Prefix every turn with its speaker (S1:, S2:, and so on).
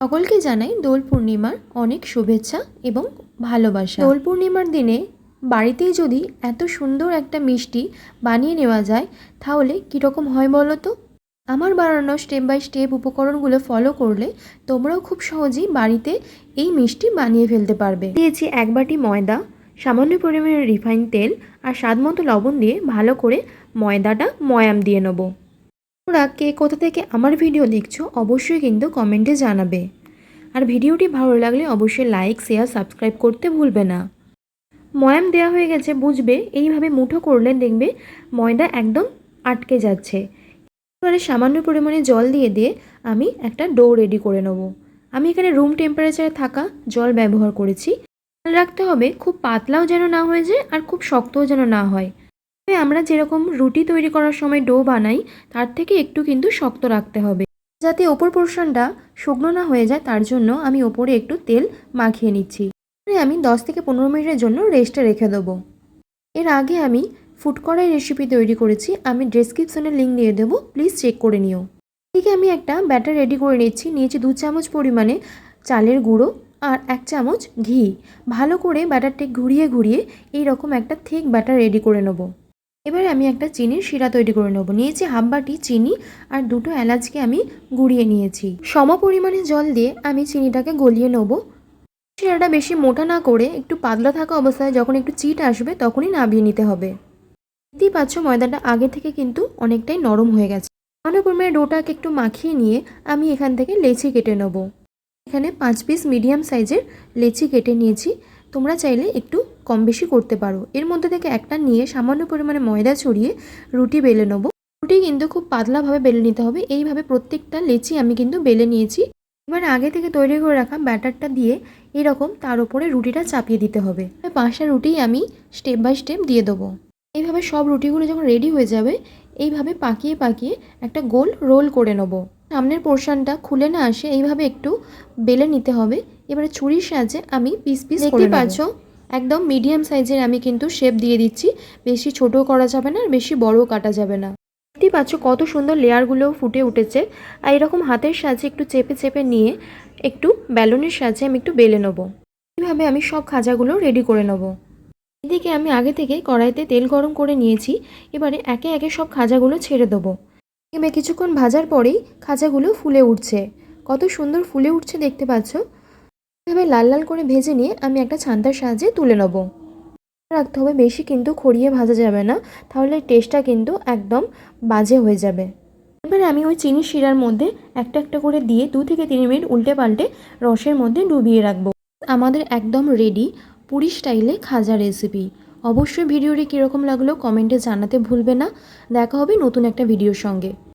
S1: সকলকে জানাই দোল পূর্ণিমার অনেক শুভেচ্ছা এবং ভালোবাসা। দোল পূর্ণিমার দিনে বাড়িতেই যদি এত সুন্দর একটা মিষ্টি বানিয়ে নেওয়া যায়, তাহলে কীরকম হয় বলো তো? আমার বানানো স্টেপ বাই স্টেপ উপকরণগুলো ফলো করলে তোমরাও খুব সহজেই বাড়িতে এই মিষ্টি বানিয়ে ফেলতে পারবে। দিয়েছি এক বাটি ময়দা, সামান্য পরিমাণে রিফাইন তেল আর স্বাদ মতো লবণ দিয়ে ভালো করে ময়দাটা ময়াম দিয়ে নেব। তোমরা কে কোথা থেকে আমার ভিডিও দেখছ অবশ্যই কিন্তু কমেন্টে জানাবে। আর ভিডিওটি ভালো লাগলে অবশ্যই লাইক, শেয়ার, সাবস্ক্রাইব করতে ভুলবে না। ময়াম দেওয়া হয়ে গেছে, বুঝবে? এইভাবে মুঠো করলে দেখবে ময়দা একদম আটকে যাচ্ছে। এবারে সামান্য পরিমাণে জল দিয়ে দিয়ে আমি একটা ডো রেডি করে নেব। আমি এখানে রুম টেম্পারেচারে থাকা জল ব্যবহার করেছি। রাখতে হবে, খুব পাতলাও যেন না হয়ে যায় আর খুব শক্তও যেন না হয়। আমরা যেরকম রুটি তৈরি করার সময় ডো বানাই, তার থেকে একটু কিন্তু শক্ত রাখতে হবে। যাতে ওপর পোর্শনটা শুকনো না হয়ে যায়, তার জন্য আমি ওপরে একটু তেল মাখিয়ে নিচ্ছি। আমি দশ থেকে পনেরো মিনিটের জন্য রেস্টে রেখে দেবো। এর আগে আমি ফুড কড়াই রেসিপি তৈরি করেছি, আমি ডেসক্রিপশনে লিঙ্ক দিয়ে দেবো, প্লিজ চেক করে নিও। এদিকে আমি একটা ব্যাটার রেডি করে নিচ্ছি, নিয়েছি দু চামচ পরিমাণে চালের গুঁড়ো আর এক চামচ ঘি। ভালো করে ব্যাটারটি ঘুরিয়ে ঘুরিয়ে এই রকম একটা থিক ব্যাটার রেডি করে নেব। এবারে আমি একটা চিনির শিরা তৈরি করে নেব। নিয়েছি হাফ বাটি চিনি আর দুটো এলাচকে আমি গুঁড়িয়ে নিয়েছি। সম পরিমাণে জল দিয়ে আমি চিনিটাকে গলিয়ে নেব। শিরাটা বেশি মোটা না করে একটু পাতলা থাকা অবস্থায় যখন একটু চিট আসবে তখনই নাবিয়ে নিতে হবে। দেখতেই পাচ্ছ ময়দাটা আগে থেকে কিন্তু অনেকটাই নরম হয়ে গেছে। পরিমাণে ডোটাকে একটু মাখিয়ে নিয়ে আমি এখান থেকে লেচি কেটে নেব। এখানে পাঁচ পিস মিডিয়াম সাইজের লেচি কেটে নিয়েছি। তোমরা চাইলে একটু কম বেশি করতে পারো। এর মধ্যে থেকে একটা নিয়ে সামান্য পরিমাণে ময়দা ছড়িয়ে রুটি বেলে নেব। রুটি কিন্তু খুব পাতলাভাবে বেলে নিতে হবে। এইভাবে প্রত্যেকটা লেচি আমি কিন্তু বেলে নিয়েছি। এবার আগে থেকে তৈরি করে রাখা ব্যাটারটা দিয়ে এরকম তার উপরে রুটিটা চাপিয়ে দিতে হবে। পাঁচটা রুটি আমি স্টেপ বাই স্টেপ দিয়ে দেবো। এইভাবে সব রুটিগুলো যখন রেডি হয়ে যাবে, এইভাবে পাকিয়ে পাকিয়ে একটা গোল রোল করে নেব। সামনের পোর্শনটা খুলে না আসে এইভাবে একটু বেলে নিতে হবে। এবারে ছুরির সাহায্যে আমি পিস পিস দেখতে পাচ্ছ? একদম মিডিয়াম সাইজের আমি কিন্তু শেপ দিয়ে দিচ্ছি। বেশি ছোটও করা যাবে না আর বেশি বড়ও কাটা যাবে না। দেখতেই পাচ্ছ কত সুন্দর লেয়ারগুলো ফুটে উঠেছে। আর এরকম হাতের সাহায্যে একটু চেপে চেপে নিয়ে একটু ব্যালনের সাহায্যে আমি একটু বেলে নেব। এইভাবে আমি সব খাজাগুলো রেডি করে নেব। এদিকে আমি আগে থেকে কড়াইতে তেল গরম করে নিয়েছি। এবারে একে একে সব খাজাগুলো ছেড়ে দেবো। এবার কিছুক্ষণ ভাজার পরেই খাজাগুলো ফুলে উঠছে। কত সুন্দর ফুলে উঠছে দেখতে পাচ্ছ? এভাবে লাল লাল করে ভেজে নিয়ে আমি একটা ছান্তার সাহায্যে তুলে নেব। রাখতে হবে বেশি কিন্তু খড়িয়ে ভাজা যাবে না, তাহলে টেস্টটা কিন্তু একদম বাজে হয়ে যাবে। এবারে আমি ওই চিনি শিরার মধ্যে একটা একটা করে দিয়ে দু থেকে তিন মিনিট উল্টে পাল্টে রসের মধ্যে ডুবিয়ে রাখব। আমাদের একদম রেডি পুরী স্টাইলে খাজা রেসিপি অবশ্যই ভিডিওটি কীরকম লাগল কমেন্টে জানাতে ভুলবে না। দেখা হবে নতুন একটা ভিডিওর সঙ্গে।